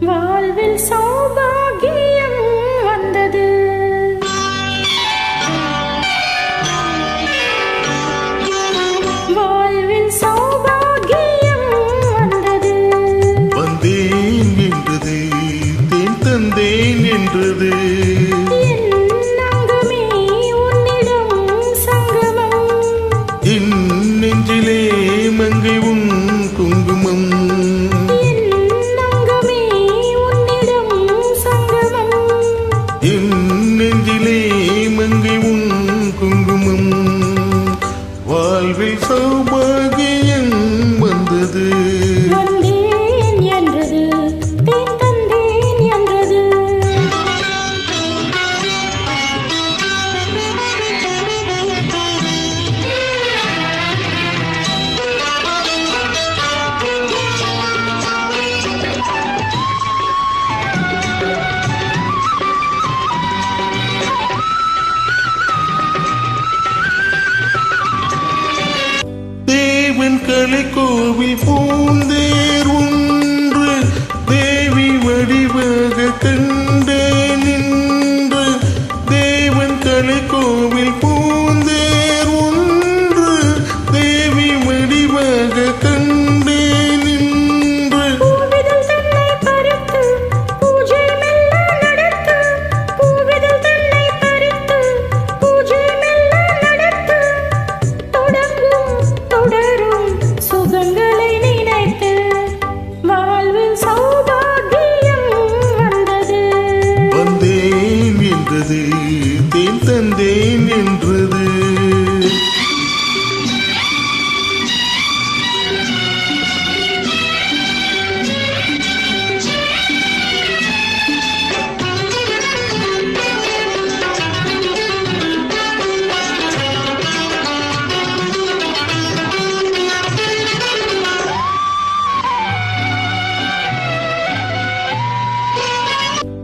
வாழ்வில் சௌபாகியம் வந்தது. வாழ்வில் சௌபாகியம் வந்தது. வந்தேன் என்றது தேன் தந்தேன் என்றது. சௌபாகியம் வந்தது கோவில் என்றது தேன் தந்தேன் என்றது.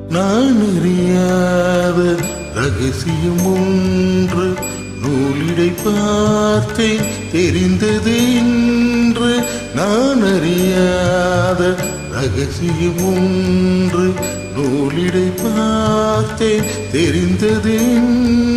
நான் அறியா அறியாத ரகசியம் ஒன்று. நூலிடை பார்த்தேன் தெரிந்தது என்று நான் அறியாத ரகசியம் ஒன்று. நூலிடை பார்த்தேன் தெரிந்தது என்று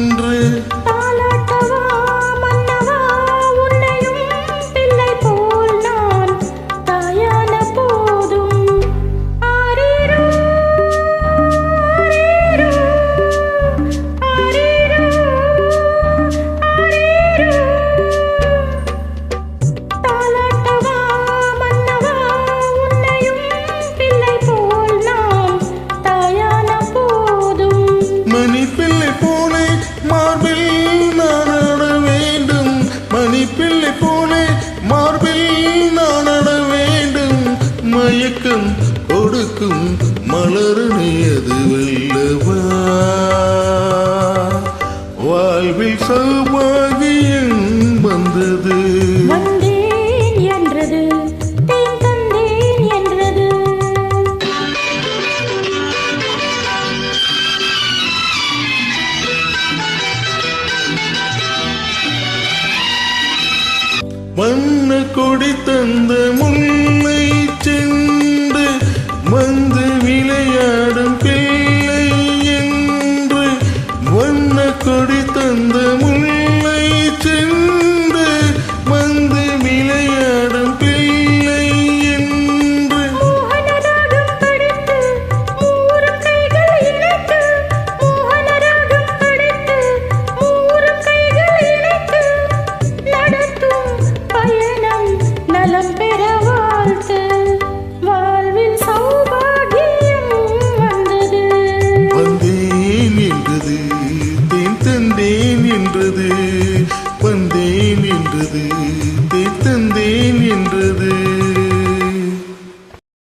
பூனை மார்பில் நானட வேண்டும். மணிப்பிள்ளை பூனை மார்பில் நானட வேண்டும். மயக்கம் கொடுக்கும் மலரணியது வெல்லவா? வாழ்வில் சௌபாகியம் வந்தது. மன்ன கொடி தந்த முன்னை சென்று The.